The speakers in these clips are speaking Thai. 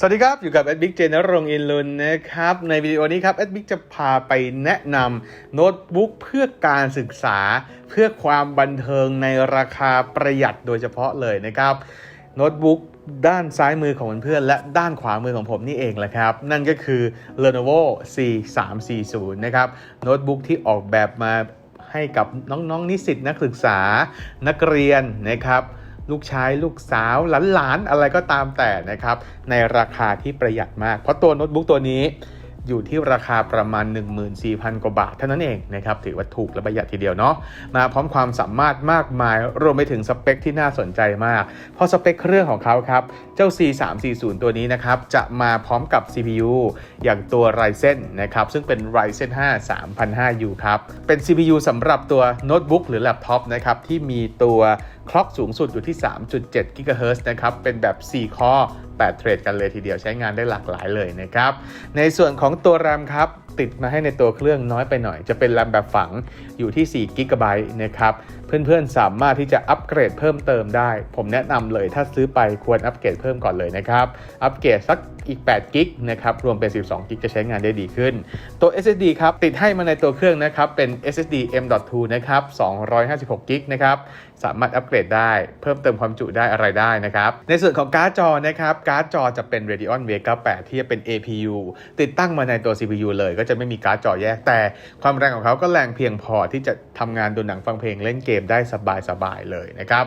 สวัสดีครับ อยู่กับแอดบิ๊กเจนรงอินลุนนะครับ ในวิดีโอนี้ครับแอดบิ๊กจะพาไปแนะนำโน้ตบุ๊กเพื่อการศึกษา เพื่อความบันเทิงในราคาประหยัดโดยเฉพาะเลยนะครับ โน้ตบุ๊กด้านซ้ายมือของเพื่อนและด้านขวามือของผมนี่เองแหละครับ นั่นก็คือ Lenovo C340 นะครับโน้ตบุ๊กที่ออกแบบมาให้กับน้องๆนิสิตนักศึกษานักเรียนนะครับ ลูกชายลูกสาวหลานๆอะไรก็ตามแต่นะครับในราคาที่ประหยัดมาก เพราะตัวโน้ตบุ๊กตัวนี้ อยู่ที่ราคาประมาณ 14,000 กว่าบาทเท่านั้นเองนะครับถือว่าถูกและประหยัดทีเดียวเนาะมาพร้อมความสามารถมากมายรวมไปถึงสเปคที่น่าสนใจมาก เพราะสเปคเครื่องของเขาครับ เจ้า C340 ตัวนี้นะครับจะมาพร้อมกับ CPU อย่างตัว Ryzen นะครับซึ่งเป็น Ryzen 5 3005U ครับเป็น CPU สำหรับตัวโน้ตบุ๊กหรือแล็ปท็อปนะครับที่มีตัวคล็อกสูงสุดอยู่ที่ 3.7 GHz นะครับเป็นแบบ 4 คอ 8 เทรดกันเลยทีเดียวใช้งานได้หลากหลายเลยนะครับ ในส่วนของตัวแรมครับ ติดมาให้ในตัวเครื่องน้อยไปหน่อย จะเป็น RAM แบบฝังอยู่ที่4 g b นะครับ เพื่อนๆสามารถที่จะอัปเกรดเพิ่มเติมได้ ผมแนะนำเลยถ้าซื้อไปควรอัปเกรดเพิ่มก่อนเลยนะครับ อัปเกรดสักอีก8 g b นะครับ รวมเป็น 12 g b จะใช้งานได้ดีขึ้น ตัว SSD ครับ ติดให้มาในตัวเครื่องนะครับ เป็น SSD M.2 นะครับ 256 g b นะครับ สามารถอัปเกรดได้ เพิ่มเติมความจุได้อะไรได้นะครับ ในส่วนของการ์ดจอนะครับ การ์ดจอจะเป็น Radeon Vega 8 ที่จะเป็น APU ติดตั้งมาในตัว CPU เลยก็จะไม่มีการ์ดจอแยก แต่ความแรงของเขาก็แรงเพียงพอที่จะทำงานดูหนังฟังเพลงเล่นเกมได้สบายๆเลยนะครับ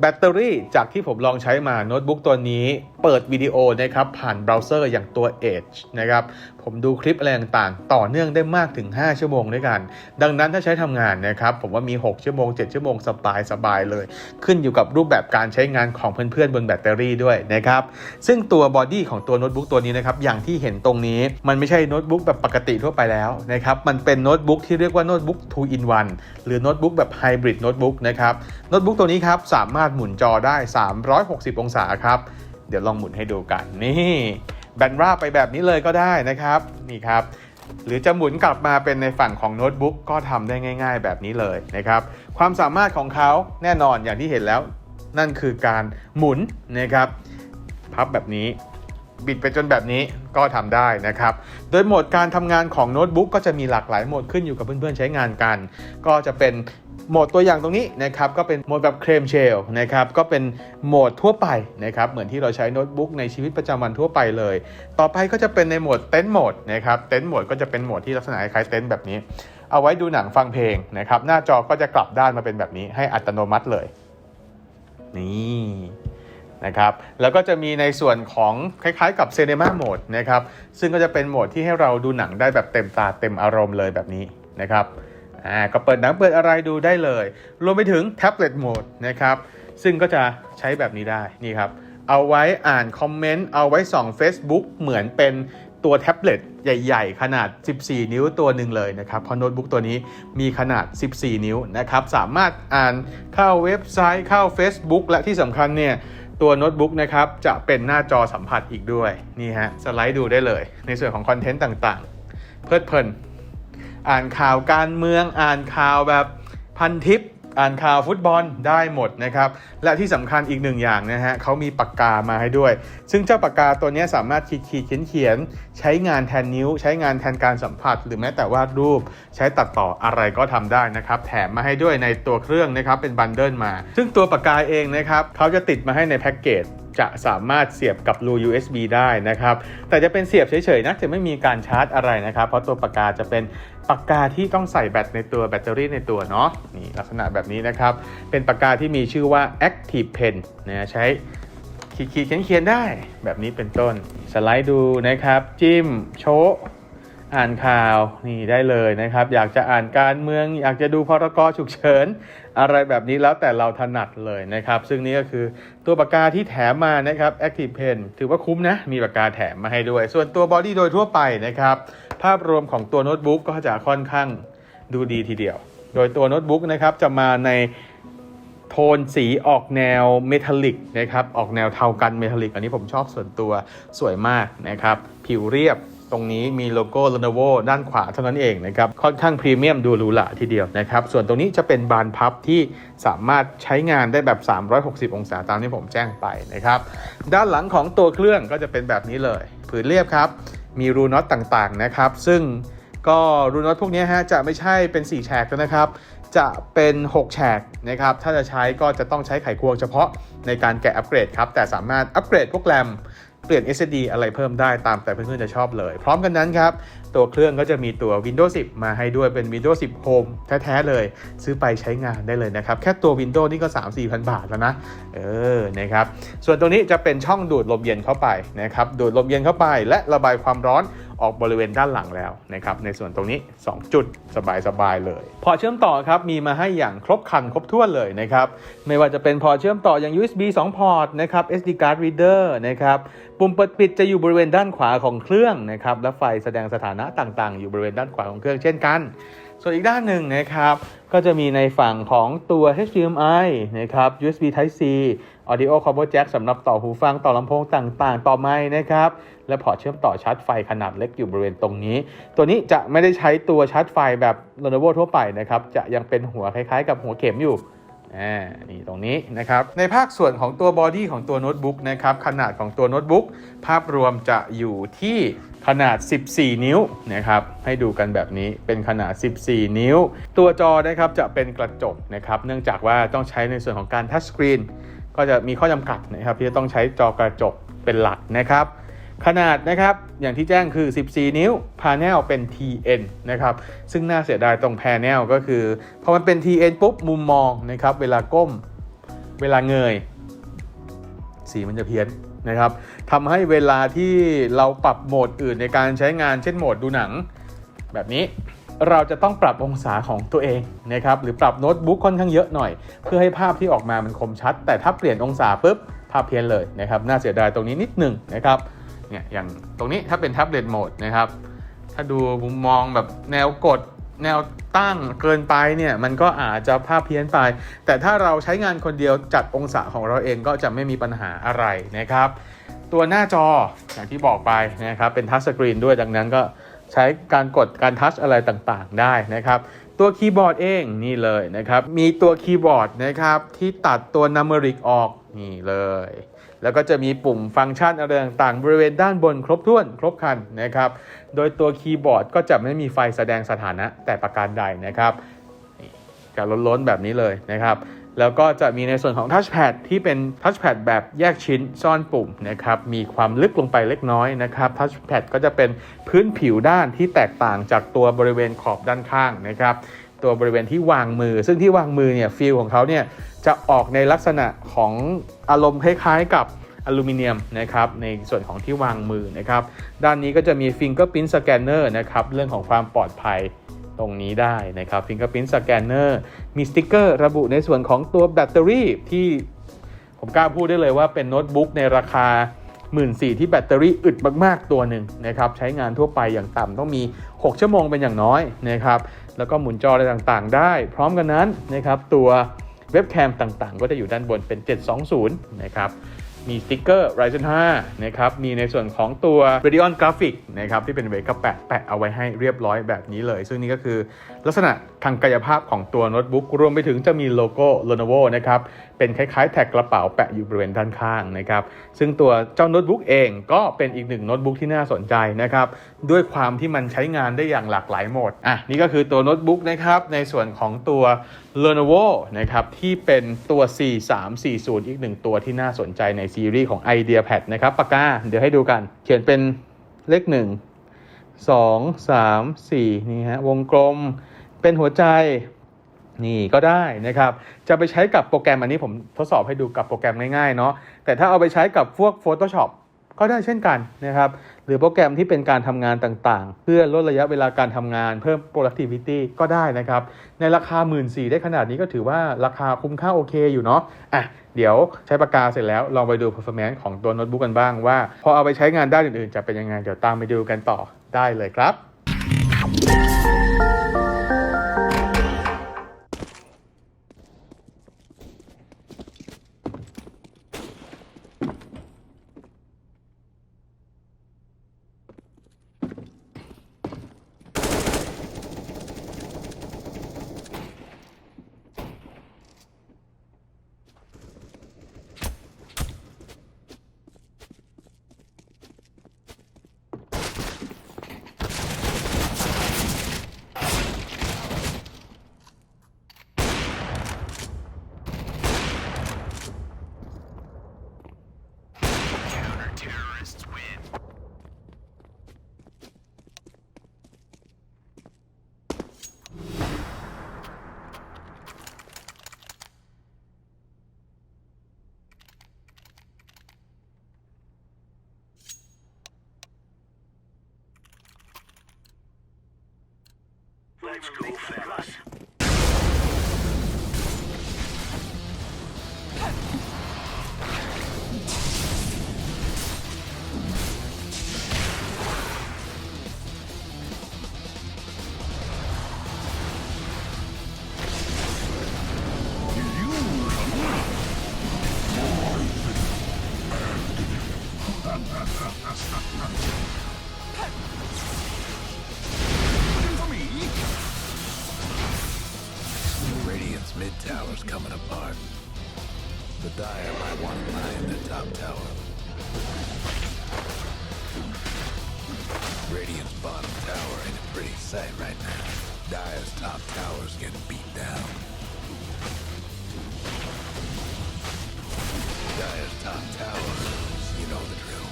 แบตเตอรี่จากที่ผมลองใช้มาโน้ตบุ๊กตัวนี้ เปิดวิดีโอนะครับผ่านเบราว์เซอร์อย่างตัว Edge นะครับผมดูคลิปอะไรต่างๆ ต่อเนื่องได้มากถึง 5 ชั่วโมงด้วยกัน ดังนั้นถ้าใช้ทำงานนะครับผมว่ามี 6 ชั่วโมง 7 ชั่วโมงสบายสบายเลย ขึ้นอยู่กับรูปแบบการใช้งานของเพื่อนๆ บนแบตเตอรี่ด้วยนะครับซึ่งตัวบอดี้ของตัวโน้ตบุ๊กตัวนี้นะครับอย่างที่เห็นตรงนี้มันไม่ใช่โน้ตบุ๊กแบบปกติทั่วไปแล้วนะครับมันเป็นโน้ตบุ๊กที่เรียกว่าโน้ตบุ๊ก2 in 1หรือโน้ตบุ๊กแบบไฮบริดโน้ตบุ๊กนะครับโน้ตบุ๊กตัวนี้ครับสามารถหมุนจอได้ 360 องศาครับ เดี๋ยวลองหมุนให้ดูกัน นี่แบนราบไปแบบนี้เลยก็ได้นะครับ นี่ครับ หรือจะหมุนกลับมาเป็นในฝั่งของโน้ตบุ๊กก็ทำได้ง่าย ๆ แบบนี้เลยนะครับ ความสามารถของเขาแน่นอนอย่างที่เห็นแล้ว นั่นคือการหมุนนะครับ พับแบบนี้บิดไปจนแบบนี้ก็ทำได้นะครับ โดยโหมดการทำงานของโน้ตบุ๊กก็จะมีหลากหลายโหมดขึ้นอยู่กับเพื่อนๆใช้งานกัน ก็จะเป็น โหมดตัวอย่างตรงนี้นะครับก็เป็นโหมดแบบเครมเชลนะครับก็เป็นโหมดทั่วไปนะครับเหมือนที่เราใช้โน้ตบุ๊กในชีวิตประจำวันทั่วไปเลย ต่อไปก็จะเป็นในโหมดเต็นท์โหมดนะครับเต็นท์โหมดก็จะเป็นโหมดที่ลักษณะคล้ายเต็นท์แบบนี้ เอาไว้ดูหนังฟังเพลงนะครับหน้าจอก็จะกลับด้านมาเป็นแบบนี้ ให้อัตโนมัติเลย นี่นะครับแล้วก็จะมีในส่วนของคล้ายๆ กับ Cinema Mode นะครับซึ่งก็จะเป็นโหมดที่ให้เราดูหนังได้แบบเต็มตาเต็มอารมณ์เลยแบบนี้นะครับ อ่าก็เปิดหนังเปิดอะไรดูได้เลย รวมไปถึง Tablet Mode นะครับ ซึ่งก็จะใช้แบบนี้ได้นี่ครับ เอาไว้อ่านคอมเมนต์ เอาไว้ส่อง Facebook เหมือนเป็นตัวแท็บเล็ตใหญ่ๆ ขนาด 14 นิ้วตัวหนึ่งเลยนะครับ เพราะโน้ตบุ๊กตัวนี้มีขนาด 14 นิ้วนะครับ สามารถอ่านเข้าเว็บไซต์เข้า Facebook และที่สำคัญเนี่ยตัวโน้ตบุ๊กนะครับจะเป็นหน้าจอสัมผัสอีกด้วยนี่ฮะสไลด์ดูได้เลย ในส่วนของคอนเทนต์ต่างๆ เพลิดเพลิน อ่านข่าวการเมือง อ่านข่าวแบบพันทิป อ่านข่าวฟุตบอลได้หมดนะครับ และที่สำคัญอีกหนึ่งอย่างนะฮะเขามีปากกามาให้ด้วย ซึ่งเจ้าปากกาตัวนี้สามารถขีดขีดเขียนเขียนใช้งานแทนนิ้ว ใช้งานแทนการสัมผัส หรือแม้แต่วาดรูป ใช้ตัดต่ออะไรก็ทำได้นะครับ แถมมาให้ด้วยในตัวเครื่องนะครับเป็นบันเดิลมา ซึ่งตัวปากกาเองนะครับเขาจะติดมาให้ในแพ็กเกจ จะสามารถเสียบกับรู USB ได้นะครับ แต่จะเป็นเสียบเฉยๆนะจะไม่มีการชาร์จอะไรนะครับ เพราะตัวปากกาจะเป็นปากกาที่ต้องใส่แบตในตัวแบตเตอรี่ในตัวเนาะนี่ลักษณะแบบนี้นะครับ เป็นปากกาที่มีชื่อว่า Active Pen นะใช้ขีดๆเขียนๆได้แบบนี้เป็นต้น สไลด์ดูนะครับ จิ้มโชว์อ่านข่าวนี่ได้เลยนะครับ อยากจะอ่านการเมือง อยากจะดูพรกฉุกเฉิน อะไรแบบนี้แล้วแต่เราถนัดเลยนะครับ ซึ่งนี่ก็คือตัวปากกาที่แถมมานะครับ Active Pen ถือว่าคุ้มนะ มีปากกาแถมมาให้ด้วย ส่วนตัวบอดี้โดยทั่วไปนะครับ ภาพรวมของตัวโน้ตบุ๊กก็จะค่อนข้างดูดีทีเดียว โดยตัวโน้ตบุ๊กนะครับจะมาในโทนสีออกแนวเมทัลลิกนะครับ ออกแนวเทากันเมทัลลิก อันนี้ผมชอบส่วนตัวสวยมากนะครับ ผิวเรียบ ตรงนี้มีโลโก้ Lenovo ด้านขวาเท่านั้นเองนะครับ ค่อนข้างพรีเมียมดูหรูหราทีเดียวนะครับ ส่วนตรงนี้จะเป็นบานพับที่สามารถใช้งานได้แบบ 360 องศาตามที่ผมแจ้งไปนะครับ ด้านหลังของตัวเครื่องก็จะเป็นแบบนี้เลย ผืนเรียบครับ มีรูน็อตต่างๆนะครับ ซึ่งก็รูน็อตพวกนี้ฮะจะไม่ใช่เป็น 4 แฉกแล้วนะครับ จะเป็น 6 แฉกนะครับ ถ้าจะใช้ก็จะต้องใช้ไขควงเฉพาะในการแกะอัปเกรดครับ แต่สามารถอัปเกรดพวกแรม เปลี่ยน SSD อะไรเพิ่มได้ตามแต่เพื่อนๆจะชอบเลย พร้อมกันนั้นครับตัวเครื่องก็จะมีตัว Windows 10 มาให้ด้วยเป็น Windows 10 Home แท้ๆเลย ซื้อไปใช้งานได้เลยนะครับ แค่ตัว Windows นี่ก็ 3-4พันบาทแล้วนะ เออนะครับ ส่วนตรงนี้จะเป็นช่องดูดลมเย็นเข้าไปนะครับ ดูดลมเย็นเข้าไป และระบายความร้อนออกบริเวณด้านหลังแล้วนะครับในส่วนตรงนี้ 2 จุดสบายๆเลย พอเชื่อมต่อครับมีมาให้อย่างครบคันครบถ้วนเลยนะครับไม่ว่าจะเป็นพอเชื่อมต่ออย่าง USB 2 พอร์ตนะครับ SD card reader นะครับปุ่มเปิดปิดจะอยู่บริเวณด้านขวาของเครื่องนะครับและไฟแสดงสถานะต่างๆ อยู่บริเวณด้านขวาของเครื่องเช่นกัน ส่วนอีกด้านหนึ่งนะครับ ก็จะมีในฝั่งของตัว HDMI นะครับ USB Type C Audio Combo Jack สำหรับต่อหูฟังต่อลำโพงต่างๆ ต่อไม้นะครับ และพอร์ตเชื่อมต่อชาร์จไฟขนาดเล็กอยู่บริเวณตรงนี้ ตัวนี้จะไม่ได้ใช้ตัวชาร์จไฟแบบ Lenovo ทั่วไปนะครับ จะยังเป็นหัวคล้ายๆ กับหัวเข็มอยู่ อ่านี่ตรงนี้นะครับ ในภาคส่วนของตัวบอดี้ของตัวโน้ตบุ๊กนะครับ ขนาดของตัวโน้ตบุ๊กภาพรวมจะอยู่ที่ขนาด 14 นิ้วนะครับ ให้ดูกันแบบนี้เป็นขนาด 14 นิ้ว ตัวจอนะครับจะเป็นกระจกนะครับ เนื่องจากว่าต้องใช้ในส่วนของการทัชสกรีนก็จะมีข้อจำกัดนะครับที่จะต้องใช้จอกระจกเป็นหลักนะครับ ขนาดนะครับอย่างที่แจ้งคือ 14 นิ้วพา n e l เป็น TN นะครับซึ่งน่าเสียดายตรง panel ก็คือพอมันเป็น TN ปุ๊บมุมมองนะครับเวลาก้มเวลาเงย สีมันจะเพี้ยนนะครับทำให้เวลาที่เราปรับโหมดอื่นในการใช้งานเช่นโหมดดูหนัง แบบนี้เราจะต้องปรับองศาของตัวเองนะครับหรือปรับโน้ตบุ๊กค่อนข้างเยอะหน่อย เพื่อให้ภาพที่ออกมามันคมชัด แต่ถ้าเปลี่ยนองศาปุ๊บภาพเพี้ยนเลยนะครับน่าเสียดายตรงนี้นิดหนึ่งนะครับ เนี่ยอย่างตรงนี้ถ้าเป็นแท็บเล็ตโหมดนะครับ ถ้าดูมุมมองแบบแนวกดแนวตั้งเกินไปเนี่ยมันก็อาจจะภาพเพี้ยนไป แต่ถ้าเราใช้งานคนเดียวจัดองศาของเราเองก็จะไม่มีปัญหาอะไรนะครับ ตัวหน้าจออย่างที่บอกไปนะครับเป็นทัชสกรีนด้วยดังนั้นก็ใช้การกดการทัชอะไรต่างๆได้นะครับตัวคีย์บอร์ดเองนี่เลยนะครับ มีตัวคีย์บอร์ดนะครับที่ตัดตัวนัมเบริกออกนี่เลย แล้วก็จะมีปุ่มฟังก์ชันอะไรต่างๆ บริเวณด้านบนครบถ้วนครบคันนะครับ โดยตัวคีย์บอร์ดก็จะไม่มีไฟแสดงสถานะแต่ประการใดนะครับจะล้นๆแบบนี้เลยนะครับ แล้วก็จะมีในส่วนของทัชแพดที่เป็นทัชแพดแบบแยกชิ้นซ่อนปุ่มนะครับ มีความลึกลงไปเล็กน้อยนะครับทัชแพดก็จะเป็นพื้นผิวด้านที่แตกต่างจากตัวบริเวณขอบด้านข้างนะครับ ตัวบริเวณที่วางมือ ซึ่งที่วางมือเนี่ยฟิลของเขาเนี่ยจะออกในลักษณะของอารมณ์คล้ายๆกับอลูมิเนียมนะครับในส่วนของที่วางมือนะครับด้านนี้ก็จะมี Fingerprint Scanner นะครับเรื่องของความปลอดภัยตรงนี้ได้นะครับ Fingerprint Scanner มีสติกเกอร์ระบุในส่วนของตัวแบตเตอรี่ที่ผมกล้าพูดได้เลยว่าเป็นโน้ตบุ๊กในราคา 1 4ื่นที่แบตเตอรี่อึดมาก ๆ ตัวหนึ่งนะครับใช้งานทั่วไปอย่างต่ำต้องมี 6 ชั่วโมงเป็นอย่างน้อยนะครับ แล้วก็หมุนจออะไรต่างๆ ได้ พร้อมกันนั้นนะครับตัวเว็บแคมต่างๆ ก็จะอยู่ด้านบนเป็น 720 นะครับ มีสติ๊กเกอร์ Ryzen 5 นะครับ มีในส่วนของตัว Radeon Graphic นะครับ ที่เป็นเวกับแปะแปะเอาไว้ให้เรียบร้อยแบบนี้เลย ซึ่งนี่ก็คือลักษณะทางกายภาพของตัวโน้ตบุ๊ก รวมไปถึงจะมีโลโก้ Lenovo นะครับ เป็นคล้ายๆ แท็กกระเป๋าแปะอยู่บริเวณด้านข้างนะครับ ซึ่งตัวเจ้าโน้ตบุ๊กเองก็เป็นอีกหนึ่งโน้ตบุ๊กที่น่าสนใจนะครับ ด้วยความที่มันใช้งานได้อย่างหลากหลายโหมด อะ นี่ก็คือตัวโน้ตบุ๊กนะครับ ในส่วนของตัว Lenovo นะครับ ที่เป็นตัว 4340 อีกหนึ่งตัวที่น่าสนใจในซีรีส์ของ IdeaPad นะครับปากกาเดี๋ยวให้ดูกัน เขียนเป็นเลข 1 2 3 4 นี่ฮะวงกลมเป็นหัวใจนี่ก็ได้นะครับ จะไปใช้กับโปรแกรมอันนี้ผมทดสอบให้ดูกับโปรแกรมง่ายๆเนาะแต่ถ้าเอาไปใช้กับพวก Photoshop ก็ได้เช่นกันนะครับหรือโปรแกรมที่เป็นการทำงานต่างๆ เพื่อลดระยะเวลาการทำงานเพิ่ม productivity ก็ได้นะครับ ในราคา 1 4ื่นได้ขนาดนี้ก็ถือว่าราคาคุ้มค่าโอเคอยู่เนาะอะเดี๋ยวใช้ปากกาเสร็จแล้ว ลองไปดู performance ของตัวโน้ตบุ๊กกันบ้างว่า พอเอาไปใช้งานด้านอื่นๆ จะเป็นยังไงเดี๋ยวตามไปดูกันต่อได้เลยครับ Let's go fast. Pretty sight right now. Dire's top tower's getting beat down. Dire's top tower, you know the drill.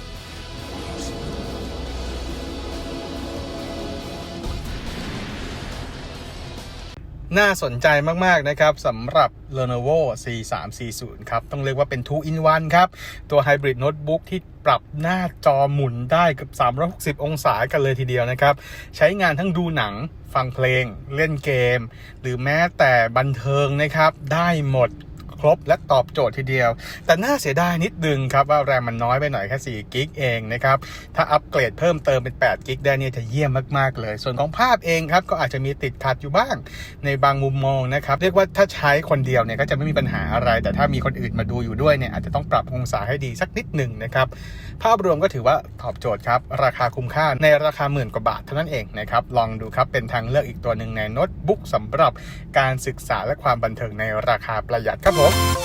น่าสนใจมาก ๆ นะครับสำหรับ Lenovo C340 ครับ ต้องเรียกว่าเป็น 2 in 1 ครับ ตัวไฮบริดโน้ตบุ๊กที่ ปรับหน้าจอหมุนได้เกับ 360 องศากันเลยทีเดียวนะครับ ใช้งานทั้งดูหนังฟังเพลง เล่นเกม หรือแม้แต่บันเทิงนะครับ ได้หมด ครบและตอบโจทย์ทีเดียว แต่น่าเสียดายนิดนึงครับว่าแรมมันน้อยไปหน่อยแค่4กิกเองนะครับถ้าอัปเกรดเพิ่มเติมเป็น8กิกได้เนี่ยจะเยี่ยมมากๆเลย ส่วนของภาพเองครับก็อาจจะมีติดขัดอยู่บ้าง ในบางมุมมองนะครับเรียกว่าถ้าใช้คนเดียวเนี่ยก็จะไม่มีปัญหาอะไร แต่ถ้ามีคนอื่นมาดูอยู่ด้วยเนี่ยอาจจะต้องปรับองศาให้ดีสักนิดหนึ่งนะครับภาพรวมก็ถือว่าตอบโจทย์ครับราคาคุ้มค่าในราคาหมื่นกว่าบาทเท่านั้นเองนะครับลองดูครับเป็นทางเลือกอีกตัวหนึ่งในโน้ตบุ๊กสำหรับการศึกษาและความบันเทิงในราคาประหยัดครับผมよ。